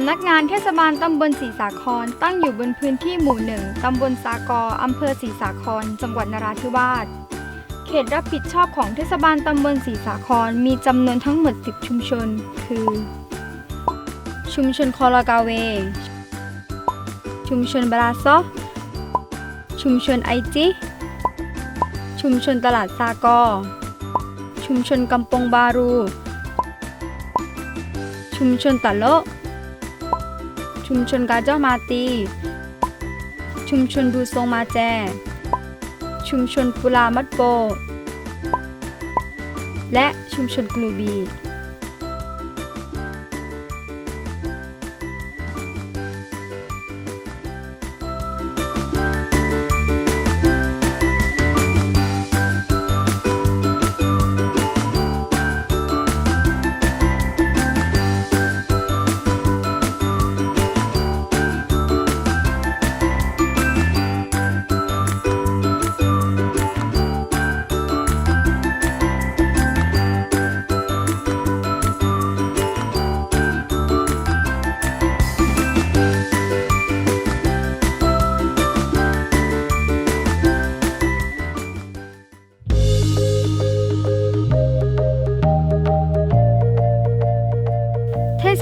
ำนักงานเทศบาลตำบลศรีสาคร ตั้งอยู่บนพื้นที่หมู่หนึ่งตำบลสากออำเภอศรีสาคร จังหวัดนราธิวาส เขตรับผิดชอบของเทศบาลตำบลศรีสาคร มีจำนวนทั้งหมด 10 ชุมชน คือ ชุมชนคอลากาเว ชุมชนบราซอชุมชนไอจิ ชุมชนตลาดซากอ ชุมชนกำปงบารู ชุมชนตะโล ชุมชนกาเจ้ามาตี ชุมชนดูทรงมาแจ ชุมชนปุลามัดโป และชุมชนกลูบี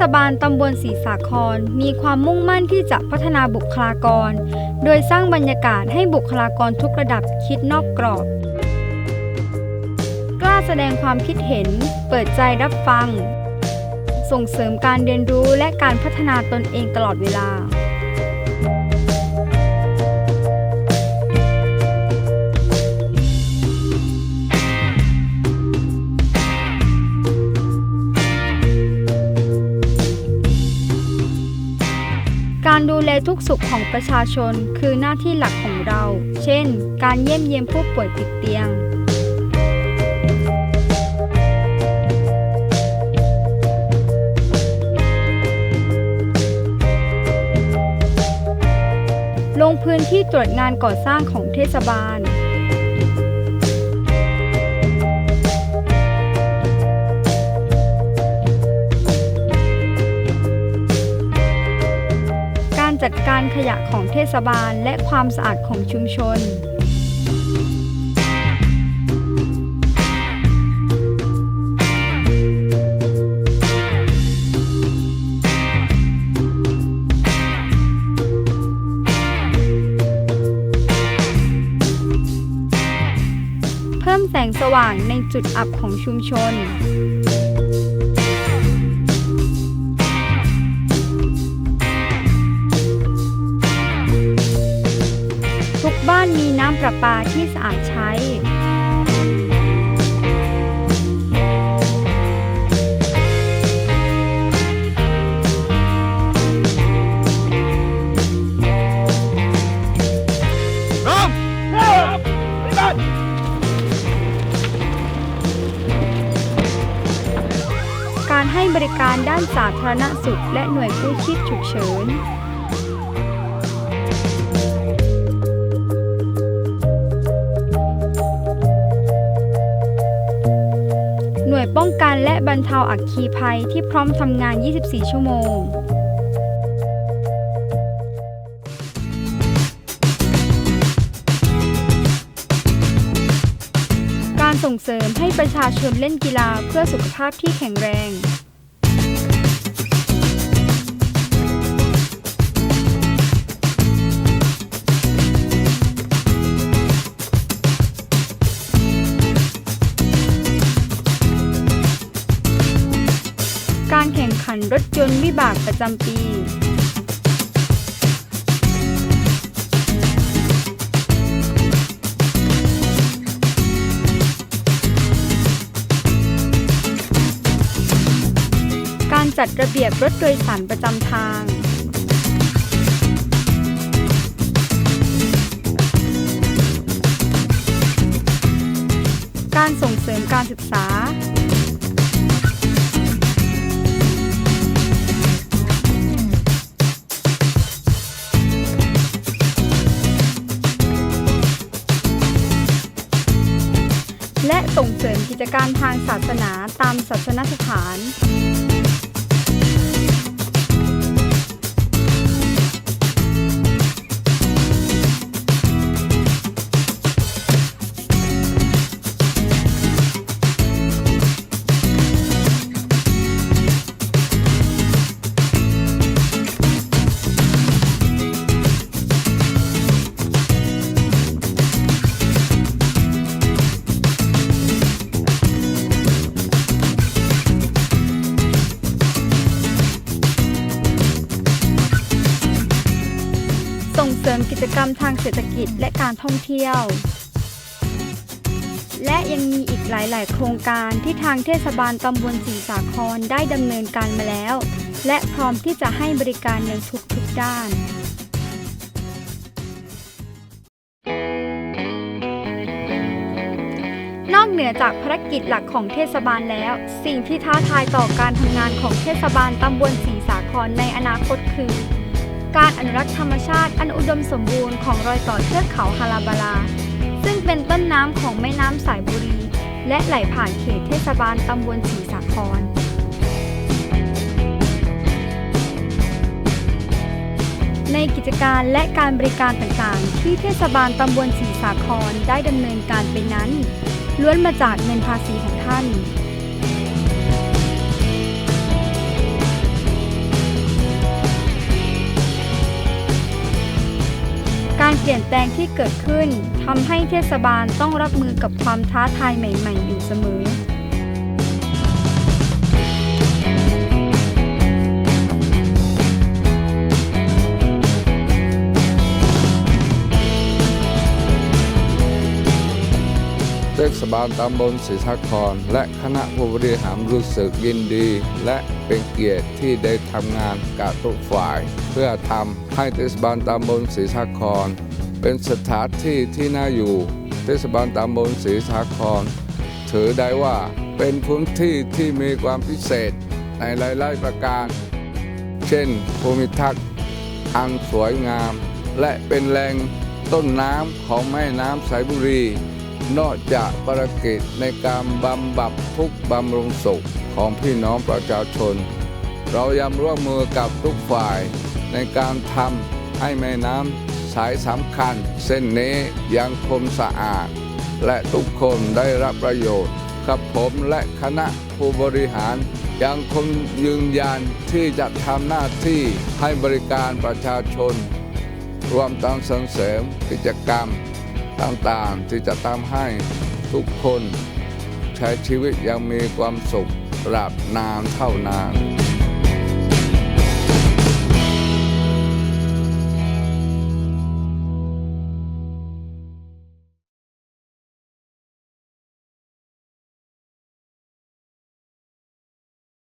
ศบาลตำบลศรีสาคร มีความมุ่งมั่นที่จะพัฒนาบุคลากร โดยสร้างบรรยากาศให้บุคลากรทุกระดับคิดนอกกรอบ กล้าแสดงความคิดเห็น เปิดใจรับฟัง ส่งเสริมการเรียนรู้และการพัฒนาตนเองตลอดเวลา การดูแลทุกสุขของประชาชนคือหน้าที่หลักของเรา เช่น การเยี่ยมเยียมผู้ป่วยติดเตียง ลงพื้นที่ตรวจงานก่อสร้างของเทศบาล จัดการขยะของเทศบาลและความสะอาดของชุมชน เพิ่มแสงสว่างในจุดอับของชุมชน ประปาที่สะอาดใช้น้องไปบ้านการให้บริการด้านสาธารณสุขและหน่วยกู้ชีพฉุกเฉิน ป้องกันและบรรเทาอัคคีภัยที่พร้อมทำงาน 24 ชั่วโมงการส่งเสริมให้ประชาชนเล่นกีฬาเพื่อสุขภาพที่แข็งแรง รถยนต์วิบากประจำปี การจัดระเบียบรถโดยสารประจำทางการส่งเสริมการศึกษา และส่งเสริมกิจการทางศาสนาตามศาสนสถาน รมทางเศรษฐกิจและการท่องเที่ยว และยังมีอีกหลาย ๆ โครงการที่ทางเทศบาลตำบลศรีสาครได้ดำเนินการมาแล้ว และพร้อมที่จะให้บริการในทุก ๆ ด้านนอกเหนือจากภารกิจหลักของเทศบาลแล้ว สิ่งที่ท้าทายต่อการทำงานของเทศบาลตำบลศรีสาครในอนาคตคือ การอนุรักษ์ธรรมชาติอันอุดมสมบูรณ์ของรอยต่อเทือกเขาฮาราบาลา ซึ่งเป็นต้นน้ำของแม่น้ำสายบุรี และไหลผ่านเขตเทศบาลตำบลศรีสาครในกิจการและการบริการต่างๆ ที่เทศบาลตำบลศรีสาครได้ดำเนินการไปนั้น ล้วนมาจากเงินภาษีของท่าน การเปลี่ยนแปลงที่เกิดขึ้นทำให้เทศบาลต้องรับมือกับความท้าทายใหม่ ๆ อยู่เสมอ ทศบาลตำบลศรีสาคร และคณะผู้บริหารรู้สึกยินดี และเป็นเกียรติที่ได้ทำงานกับทุกฝ่าย เพื่อทำให้เทศบาลตำบลศรีสาคร เป็นสถานที่ที่น่าอยู่ เทศบาลตำบลศรีสาคร ถือได้ว่าเป็นพื้นที่ที่มีความพิเศษในหลายๆประการ เช่นภูมิทัศน์อันสวยงาม และเป็นแหล่งต้นน้ำของแม่น้ำสายบุรี นอกจากภารกิจในการบำบัดทุกบำรุงสุขของพี่น้องประชาชน เรายังร่วมมือกับทุกฝ่าย ในการทำให้แม่น้ำสายสำคัญ เส้นนี้ยังคงสะอาด และทุกคนได้รับประโยชน์กับผมและคณะผู้บริหารยังคงยืนยันที่จะทำหน้าที่ให้บริการประชาชน รวมทั้งส่งเสริมกิจกรรม ต่างๆที่จะทำให้ทุกคนใช้ชีวิตยังมีความสุขตราบนานเท่านาน